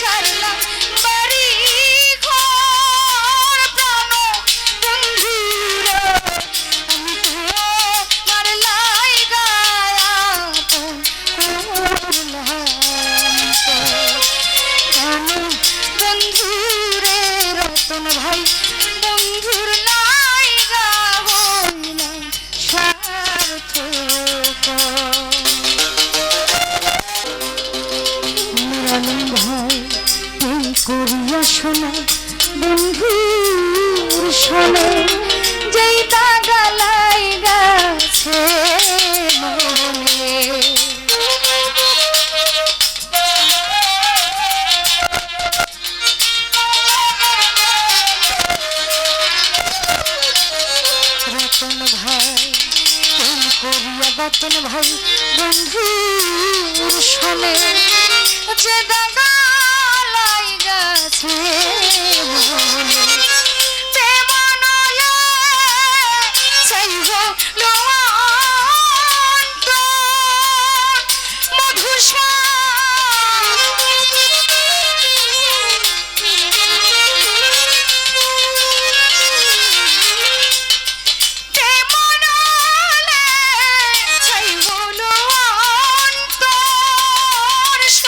try to love, but করিয়া বাতন ভাই বন্ধুর সনে যে দাদা লাই গেছে।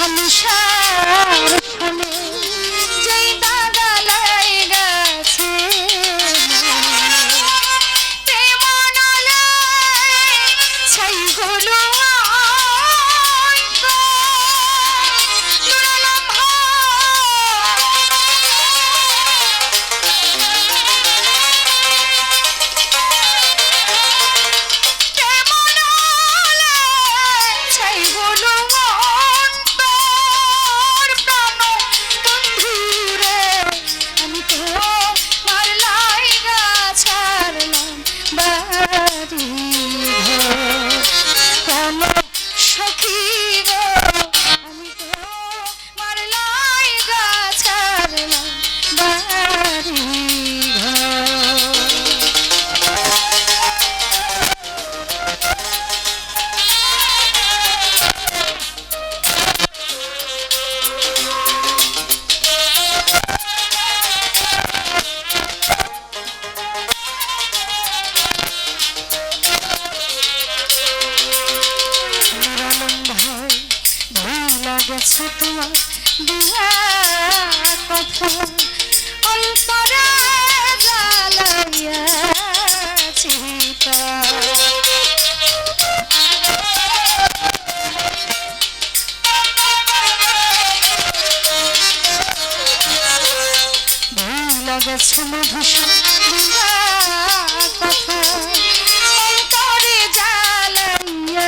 সংসার की অন্তরে জ্বালাইয়াছি গেছে মধুসূদন কথা অন্তরে জ্বালাইয়াছি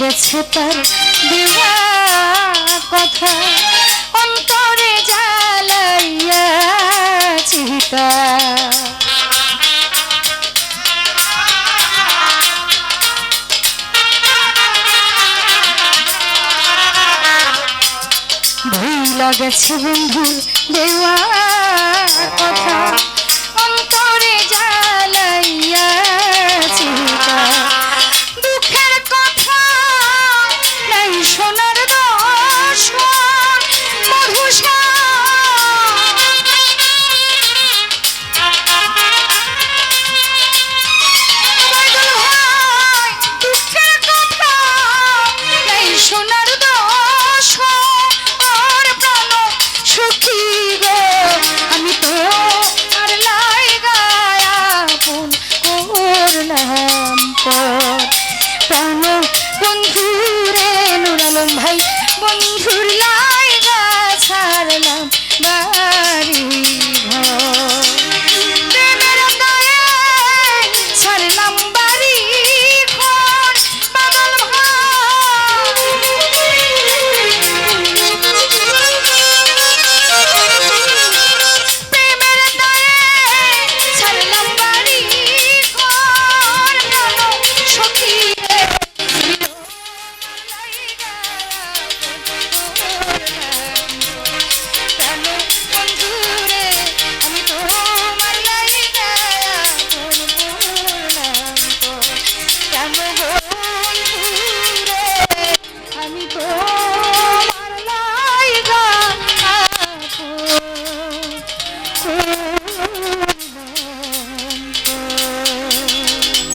গেছে তার কথা অন্তরে জ্বালাইয়া ভুল গেছে বন্ধুর দেওয়া কথা।